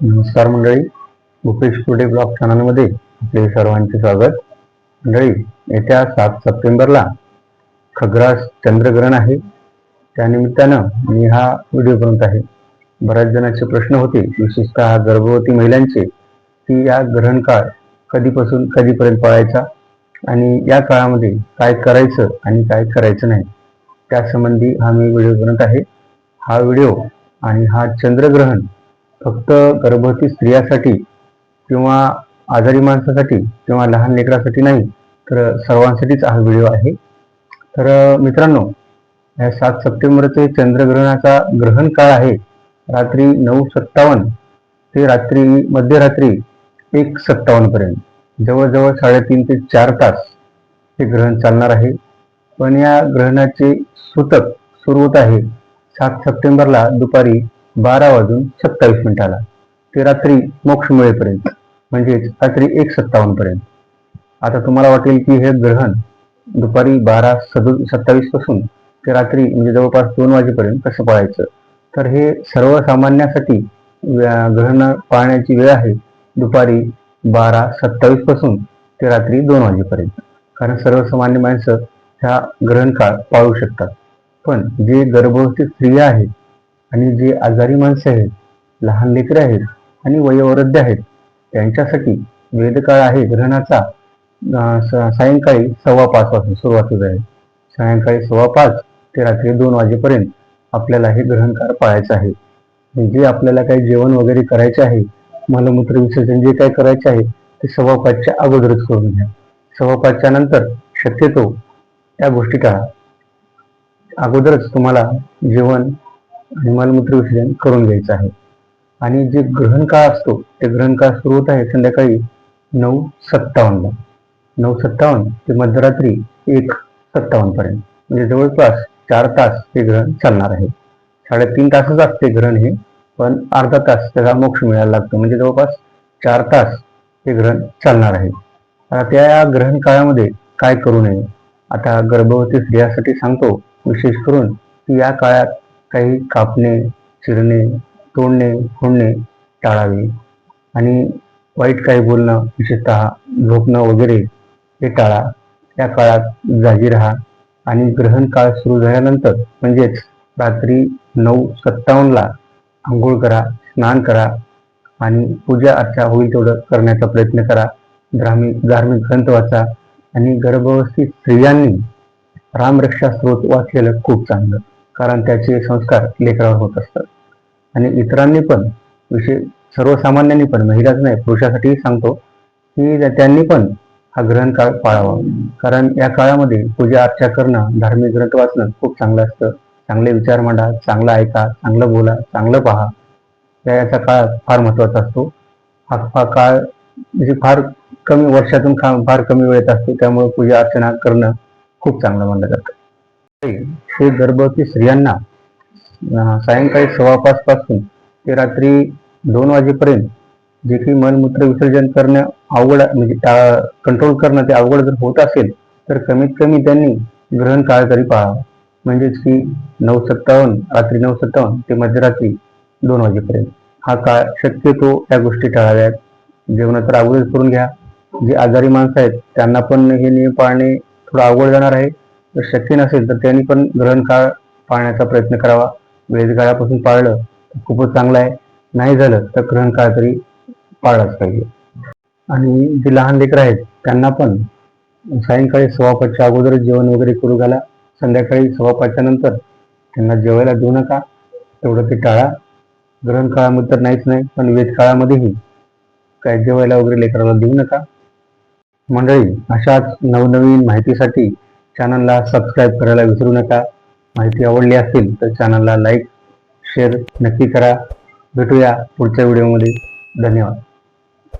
नमस्कार मंडळी भूपेश कुडे ब्लॉग चॅनलमध्ये आपले सर्वांचे स्वागत. मंडळी येत्या सात सप्टेंबरला खग्रास चंद्रग्रहण आहे. त्यानिमित्तानं मी हा व्हिडिओ बनवत आहे. बऱ्याच जणांचे प्रश्न होते विशेषतः गर्भवती महिलांचे की या ग्रहण काळ कधीपासून कधीपर्यंत पाळायचा आणि या काळामध्ये काय करायचं आणि काय करायचं नाही त्यासंबंधी हा मी व्हिडिओ बनवत आहे. हा व्हिडिओ आणि हा चंद्रग्रहण फक्त गर्भवती स्त्रियासाठी किंवा आजारी माणसासाठी किंवा लहान लेकरासाठी नाही तर सर्वांसाठीच हा व्हिडिओ आहे. तर मित्रांनो या सात सप्टेंबरचे चंद्रग्रहणाचा ग्रहण काळ आहे. रात्री नऊ सत्तावन्न ते रात्री मध्यरात्री एक सत्तावन्न पर्यंत. जवळजवळ साडेतीन ते चार तास हे ग्रहण चालणार आहे. पण या ग्रहणाचे सूतक सुरू होत आहे. सात सप्टेंबरला दुपारी बारा वाजून सत्तावीस मिनिटाला. ते रात्री मोक्ष मिळेपर्यंत म्हणजेच रात्री एक सत्तावन्न पर्यंत आता तुम्हाला वाटेल की हे ग्रहण दुपारी बारा सदु सत्तावीसपासून ते रात्री म्हणजे जवळपास दोन वाजेपर्यंत कसं पाळायचं? तर हे सर्वसामान्यासाठी ग्रहण पाळण्याची वेळ आहे दुपारी बारा सत्तावीसपासून ते रात्री दोन वाजेपर्यंत. कारण सर्वसामान्य माणसं ह्या ग्रहण काळ पाळू शकतात. पण जे गर्भवती स्त्रिया आहेत आणि जे आजारी माणसे आहेत लहान लेकरे आहेत आणि वयोवृद्ध आहेत त्यांच्यासाठी वेदकाळ आहे ग्रहणाचा सायंकाळी सव्वा पाच वाजून सुरुवात होत आहे. सायंकाळी सव्वा पाच ते रात्री दोन वाजेपर्यंत आपल्याला हे ग्रहण काळ पाळायचं आहे. जे आपल्याला काही जेवण वगैरे करायचे आहे मलमूत्र विसर्जन जे काय करायचे आहे ते सव्वा पाचच्या अगोदरच करून घ्या. सव्वा पाचच्या नंतर शक्यतो त्या गोष्टी टाळा. अगोदरच तुम्हाला जेवण आणि मलमूत्र विसर्जन करून घ्यायचं आहे. आणि जे ग्रहण काळ असतो ते ग्रहण काळ सुरू होत आहे संध्याकाळी नऊ सत्तावन्न. नऊ सत्तावन्न ते मध्यरात्री एक सत्तावन्न पर्यंत. म्हणजे जवळपास चार तास हे ग्रहण चालणार आहे. साडेतीन तासच असते ग्रहण हे पण अर्धा तास त्याला मोक्ष मिळायला लागतो. म्हणजे जवळपास चार तास हे ग्रहण चालणार आहे. आता त्या ग्रहण काळामध्ये काय करू नये? आता गर्भवती स्त्रियासाठी सांगतो विशेष करून की या काळात काही कापणे चिरणे तोडणे फोडणे टाळावे. आणि वाईट काही बोलणं विशेषतः झोपणं वगैरे हे टाळा. या काळात जागी राहा. आणि ग्रहण काळ सुरू झाल्यानंतर म्हणजेच रात्री नऊ सत्तावन्नला आंघोळ करा स्नान करा आणि पूजा अर्चा होईल तेवढं करण्याचा प्रयत्न करा. धार्मिक धार्मिक ग्रंथ वाचा आणि गर्भवस्थित स्त्रियांनी रामरक्षा स्रोत वाचलेलं खूप चांगलं. कारण त्याचे संस्कार लेकरावर होत असतात. आणि इतरांनी पण विषय सर्वसामान्यांनी पण महिलाच नाही पुरुषासाठीही सांगतो की त्यांनी पण हा ग्रहण काळ पाळावा. कारण या काळामध्ये पूजा अर्चा करणं धार्मिक ग्रंथ वाचणं खूप चांगलं असतं. चांगले विचार मांडा चांगलं ऐका चांगलं बोला चांगलं पहा. या याचा काळ फार महत्त्वाचा असतो. हा हा काळ म्हणजे फार कमी वर्षातून फार कमी वेळेत असतो. त्यामुळे पूजा अर्चना करणं खूप चांगलं मानलं जातं. हे गर्भवती स्त्रियांना सायंकाळी सव्वा पाच पासून ते रात्री दोन वाजेपर्यंत जे काही मलमूत्र विसर्जन करणं अवघड म्हणजे कंट्रोल करणं ते अवघड जर होत असेल तर कमीत कमी त्यांनी ग्रहण काळ तरी पाहावा. म्हणजेच की नऊ सत्तावन्न रात्री नऊ सत्तावन्न ते मध्यरात्री दोन वाजेपर्यंत. हा काळ शक्यतो त्या गोष्टी टाळाव्यात. जेवणात तर अगोदर करून घ्या. जे आजारी माणसं आहेत त्यांना पण हे नियम पाळणे थोडं अवघड जाणार आहे. शक्य नसेल तर त्यांनी पण ग्रहण काळ पाळण्याचा प्रयत्न करावा. वेळ काळापासून पाळलं तर खूपच चांगलं आहे. नाही झालं तर ग्रहण काळ तरी पाळलाच पाहिजे. आणि जे लहान लेकरं आहेत त्यांना पण सायंकाळी सव्वा पाचच्या अगोदरच जेवण वगैरे करू घाला. संध्याकाळी सव्वा पाचच्या नंतर त्यांना जेवायला देऊ नका. तेवढं ते टाळा. ग्रहण काळामध्ये तर नाहीच नाही पण वेद काळामध्येही काय जेवायला वगैरे लेकराला देऊ नका. मंडळी अशाच नवनवीन माहितीसाठी चॅनलला सबस्क्राईब करायला विसरू नका. माहिती आवडली असेल तर चॅनलला लाईक शेअर नक्की करा. भेटूया पुढच्या व्हिडिओमध्ये. धन्यवाद.